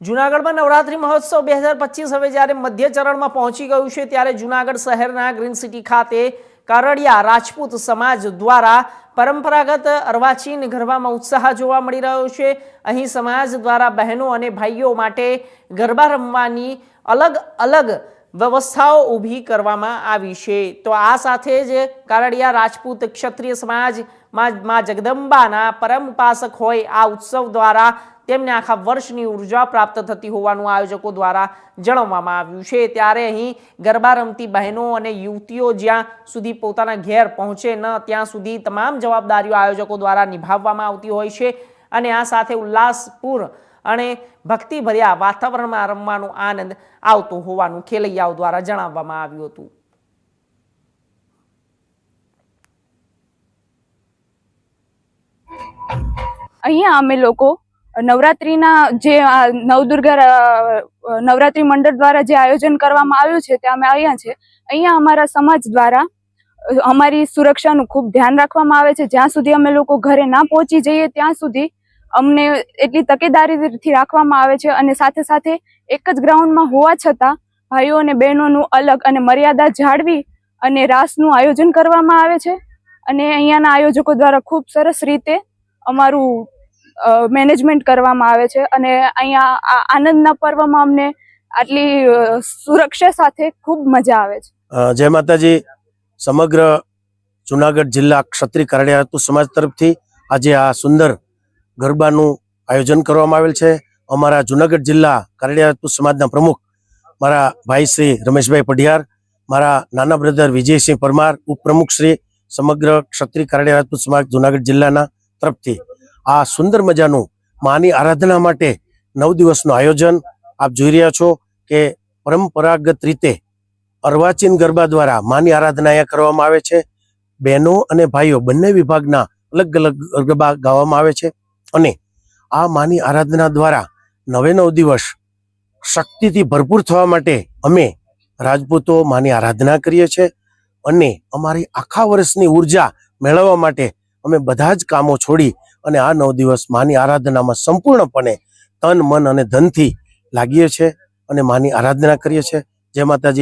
જુનાગઢમાં નવરાત્રી મહોત્સવ બે હજાર પચીસ હવે જ્યારે મધ્ય ચરણમાં પહોંચી ગયું છે, ત્યારે જુનાગઢ શહેરના ગ્રીન સિટી ખાતે કારડિયા રાજપૂત સમાજ દ્વારા પરંપરાગત અર્વાચીન ગરબામાં ઉત્સાહ જોવા મળી રહ્યો છે. અહીં સમાજ દ્વારા બહેનો અને ભાઈઓ માટે ગરબા રમવાની અલગ અલગ વ્યવસ્થાઓ ઊભી કરવામાં આવી છે. તો આ સાથે જ કારડિયા રાજપૂત ક્ષત્રિય સમાજમાં માં જગદંબાના પરમ ઉપાસક હોય આ ઉત્સવ દ્વારા તેમને આખા વર્ષની ઊર્જા પ્રાપ્ત થતી હોવાનું આયોજકો દ્વારા જણાવવામાં આવ્યું છે. ત્યારે અહીં ગરબા રમતી બહેનો અને યુવતીઓ જ્યાં સુધી પોતાના ઘેર પહોંચે ન, ત્યાં સુધી તમામ જવાબદારીઓ આયોજકો દ્વારા નિભાવવામાં આવતી હોય છે. અને આ સાથે ઉલ્લાસપૂર અને ભક્તિભર્યા વાતાવરણમાં રમવાનો આનંદ આવતો હોવાનું ખેલૈયાઓ દ્વારા જણાવવામાં આવ્યું હતું. અહીંયા અમે લોકો નવરાત્રિના જે આ નવદુર્ગા નવરાત્રી મંડળ દ્વારા જે આયોજન કરવામાં આવ્યું છે તે અમે અહીંયા છે. અહીંયા અમારા સમાજ દ્વારા અમારી સુરક્ષાનું ખૂબ ધ્યાન રાખવામાં આવે છે. જ્યાં સુધી અમે લોકો ઘરે ના પહોંચી જઈએ ત્યાં સુધી અમને એટલી તકેદારીથી રાખવામાં આવે છે અને સાથે સાથે એક જ ગ્રાઉન્ડમાં હોવા છતાં ભાઈઓ અને બહેનોનું અલગ અને મર્યાદા જાળવી અને રાસનું આયોજન કરવામાં આવે છે. અને અહીંયાના આયોજકો દ્વારા ખૂબ સરસ રીતે અમારું મેનેજમેન્ટ કરવામાં આવે છે. અને અહીંયા આનંદના પર્વમાં અમને આટલી સુરક્ષા સાથે ખૂબ મજા આવે છે. જય માતાજી. સમગ્ર જુનાગઢ જિલ્લા ક્ષત્રિય કારડિયાતુ સમાજ તરફથી આજે આ સુંદર ગરબાનું આયોજન કરવામાં આવેલ છે. અમારા જુનાગઢ જિલ્લા કારડિયાતુ સમાજના પ્રમુખ મારા ભાઈ શ્રી રમેશભાઈ પઢિયાર, મારા નાના બ્રધર વિજયસિંહ પરમાર, ઉપપ્રમુખ શ્રી સમગ્ર ક્ષત્રિય કારડિયાતુ સમાજ જુનાગઢ જિલ્લાના તરફથી. આ સુંદર મજાનું માની આરાધના માટે નવ દિવસનું આયોજન આપ જોઈ રહ્યા છો કે પરંપરાગત રીતે અર્વાચીન ગરબા દ્વારા માની આરાધના અહીંયા કરવામાં આવે છે. બહેનો અને ભાઈઓ બંને વિભાગના અલગ અલગ ગરબા ગાવામાં આવે છે. અને આ માની આરાધના દ્વારા નવે નવ દિવસ શક્તિથી ભરપૂર થવા માટે અમે રાજપૂતો માની આરાધના કરીએ છીએ અને અમારી આખા વર્ષની ઊર્જા મેળવવા માટે અમે બધા જ કામો છોડી અને આ નવ દિવસ માની આરાધનામાં સંપૂર્ણપણે તન, મન અને ધનથી લાગીએ છીએ અને માની આરાધના કરીએ છીએ. જય માતાજી.